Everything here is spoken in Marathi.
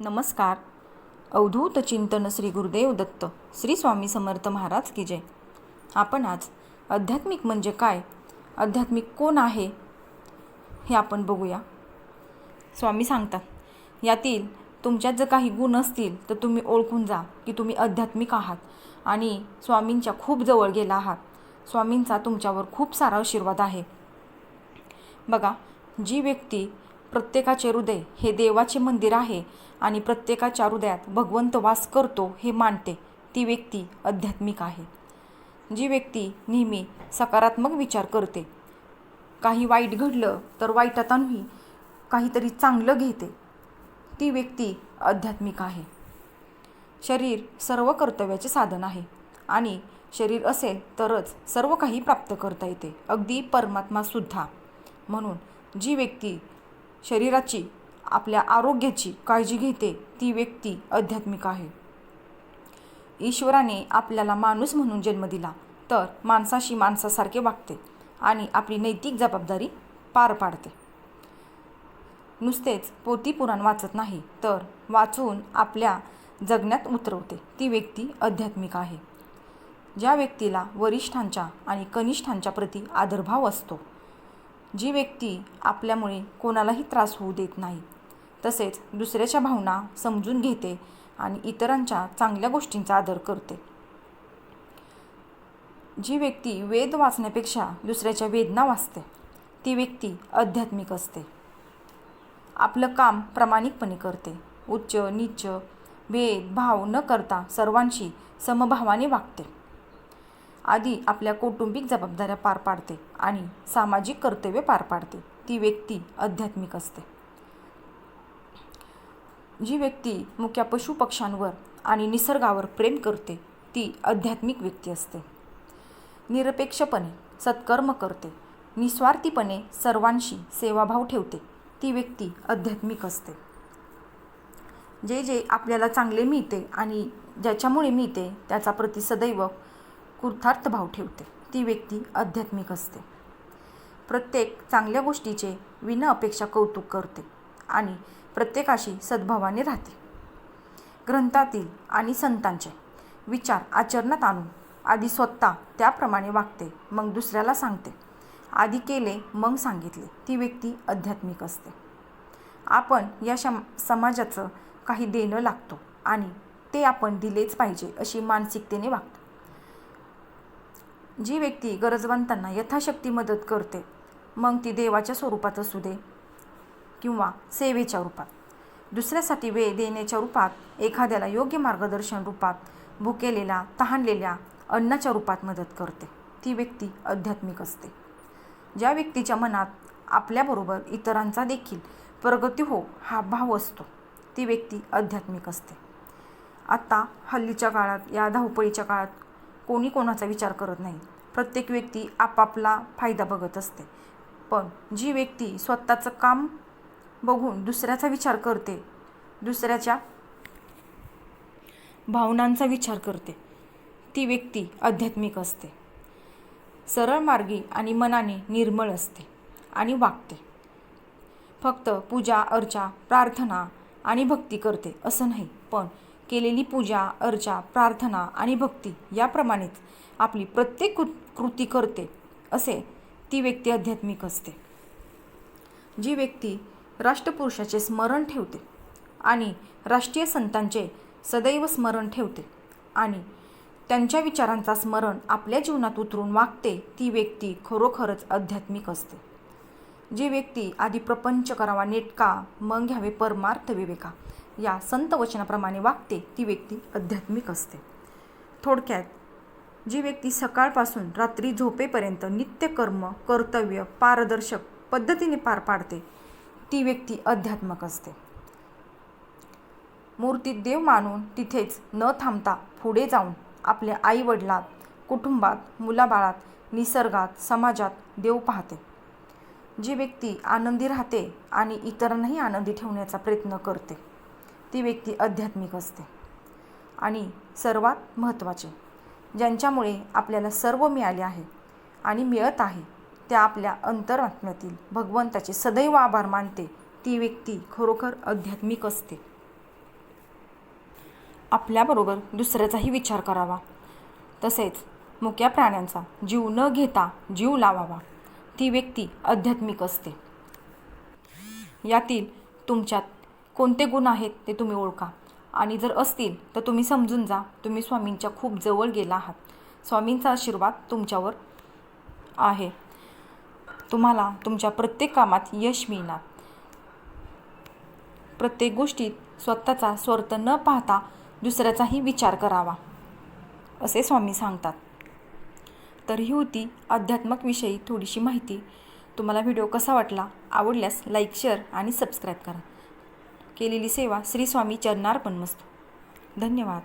नमस्कार. अवधूत चिंतन श्री गुरुदेव दत्त श्री स्वामी समर्थ महाराज की जय. आपण आज आध्यात्मिक म्हणजे काय? आध्यात्मिक कोण आहे? हे आपण बघूया. स्वामी सांगतात यातील तुमच्यात जर काही गुण असतील तर तुम्ही ओळखून जा की तुम्ही आध्यात्मिक आहात आणि स्वामींच्या खूप जवळ गेला आहात. स्वामींचा तुमच्यावर खूप सारा आशीर्वाद आहे. बघा जी व्यक्ती प्रत्येकाचे हृदय हे देवाचे मंदिर आहे आणि प्रत्येकाच्या हृदयात भगवंत वास करतो हे मानते. ती व्यक्ती आध्यात्मिक आहे. जी व्यक्ती नेहमी सकारात्मक विचार करते काही वाईट घडलं तर वाईटातूनही काहीतरी चांगलं घेते ती व्यक्ती आध्यात्मिक आहे. शरीर सर्व कर्तव्याचे साधन आहे आणि शरीर असेल तरच सर्व काही प्राप्त करता येते अगदी परमात्मासुद्धा म्हणून जी व्यक्ती शरीराची आपल्या आरोग्याची काळजी घेते ती व्यक्ती आध्यात्मिक आहे. ईश्वराने आपल्याला माणूस म्हणून जन्म दिला तर माणसाशी माणसासारखे वागते आणि आपली नैतिक जबाबदारी पार पाडते. नुसतेच पोती पुराण वाचत नाही तर वाचून आपल्या जगण्यात उतरवते ती व्यक्ती आध्यात्मिक आहे. ज्या व्यक्तीला वरिष्ठांच्या आणि कनिष्ठांच्या प्रती आदरभाव असतो जी व्यक्ती आपल्यामुळे कोणालाही त्रास होऊ देत नाही तसेच दुसऱ्याच्या भावना समजून घेते आणि इतरांच्या चांगल्या गोष्टींचा आदर करते. जी व्यक्ती वेद वाचण्यापेक्षा दुसऱ्याच्या वेदना वाचते ती व्यक्ती आध्यात्मिक असते. आपलं काम प्रामाणिकपणे करते. उच्च नीच भेदभाव न करता सर्वांशी समभावाने वागते. आधी आपल्या कौटुंबिक जबाबदाऱ्या पार पाडते आणि सामाजिक कर्तव्य पार पाडते. ती व्यक्ती आध्यात्मिक असते. जी व्यक्ती मुख्या पशुपक्ष्यांवर आणि निसर्गावर प्रेम करते ती आध्यात्मिक व्यक्ती असते. निरपेक्षपणे सत्कर्म करते. निस्वार्थीपणे सर्वांशी सेवाभाव ठेवते. ती व्यक्ती आध्यात्मिक असते. जे जे आपल्याला चांगले मिळते आणि ज्याच्यामुळे मिळते त्याचा प्रति सदैव कृतार्थ भाव ठेवते. ती व्यक्ती आध्यात्मिक असते. प्रत्येक चांगल्या गोष्टीचे विन अपेक्षा कौतुक करते आणि प्रत्येकाशी सद्भावाने राहते. ग्रंथातील आणि संतांचे विचार आचरणात आणून आधी स्वतः त्याप्रमाणे वागते मग दुसऱ्याला सांगते. आधी केले मग सांगितले. ती व्यक्ती आध्यात्मिक असते. आपण या शम समाजाचं काही देणं लागतो आणि ते आपण दिलेच पाहिजे अशी मानसिकतेने वागतो. जी व्यक्ती गरजवंतांना यथाशक्ती मदत करते मग ती देवाच्या स्वरूपात असू दे किंवा सेवेच्या रूपात. दुसऱ्यासाठी वेळ देण्याच्या रूपात एखाद्याला योग्य मार्गदर्शन रूपात भुकेलेल्या तहानलेल्या अन्नाच्या रूपात मदत करते. ती व्यक्ती आध्यात्मिक असते. ज्या व्यक्तीच्या मनात आपल्याबरोबर इतरांचा देखील प्रगती हो हा भाव असतो. ती व्यक्ती आध्यात्मिक असते. आत्ता हल्लीच्या काळात या धावपळीच्या काळात कोणी कोणाचा विचार करत नाही. प्रत्येक व्यक्ती आपापला फायदा बघत असते. पण जी व्यक्ती स्वतःचं काम बघून दुसऱ्याचा विचार करते दुसऱ्याच्या भावनांचा विचार करते ती व्यक्ती आध्यात्मिक असते. सरळ मार्गी आणि मनाने निर्मळ असते आणि वागते. फक्त पूजा अर्चा प्रार्थना आणि भक्ती करते असं नाही पण केलेली पूजा अर्चा प्रार्थना आणि भक्ती याप्रमाणेच आपली प्रत्येक कृती करते असे ती व्यक्ती आध्यात्मिक असते. जी व्यक्ती राष्ट्रपुरुषाचे स्मरण ठेवते आणि राष्ट्रीय संतांचे सदैव स्मरण ठेवते आणि त्यांच्या विचारांचा स्मरण आपल्या जीवनात उतरून वागते ती व्यक्ती खरोखरच आध्यात्मिक असते. जी व्यक्ती आधी प्रपंच करावा नेटका मग घ्यावे परमार्थ विवेका या संत वचनाप्रमाणे वागते ती व्यक्ती आध्यात्मिक असते. थोडक्यात जी व्यक्ती सकाळपासून रात्री झोपेपर्यंत नित्यकर्म कर्तव्य पारदर्शक पद्धतीने पार पाडते ती व्यक्ती अध्यात्मक असते. मूर्तीत देव मानून तिथेच न थांबता पुढे जाऊन आपल्या आईवडिलात कुटुंबात मुलाबाळात निसर्गात समाजात देव पाहते. जी व्यक्ती आनंदी राहते आणि इतरांनाही आनंदी ठेवण्याचा प्रयत्न करते. ती व्यक्ती आध्यात्मिक असते. आणि सर्वात महत्त्वाचे ज्यांच्यामुळे आपल्याला सर्व मिळाले आहे आणि मिळत आहे त्या आपल्या अंतरात्म्यातील भगवंताचे सदैव आभार मानते. ती व्यक्ती खरोखर आध्यात्मिक असते. आपल्याबरोबर दुसऱ्याचाही विचार करावा. तसेच मुक्या प्राण्यांचा जीव न घेता जीव लावावा. ती व्यक्ती आध्यात्मिक असते. यातील तुमच्यात कोणते गुण आहेत ते तुम्ही ओळखा. आणि जर असतील तर तुम्ही समजून जा. तुम्ही स्वामींच्या खूप जवळ गेला आहात. स्वामींचा आशीर्वाद तुमच्यावर आहे. तुम्हाला तुमच्या प्रत्येक कामात यश मिळणार. प्रत्येक गोष्टीत स्वतःचा स्वार्थ न पाहता दुसऱ्याचाही विचार करावा असे स्वामी सांगतात. तर ही होती अध्यात्मकविषयी थोडीशी माहिती. तुम्हाला व्हिडिओ कसा वाटला आवडल्यास लाईक शेअर आणि सबस्क्राईब करा. केलेली सेवा श्री स्वामी चरणार्पण मस्त. धन्यवाद.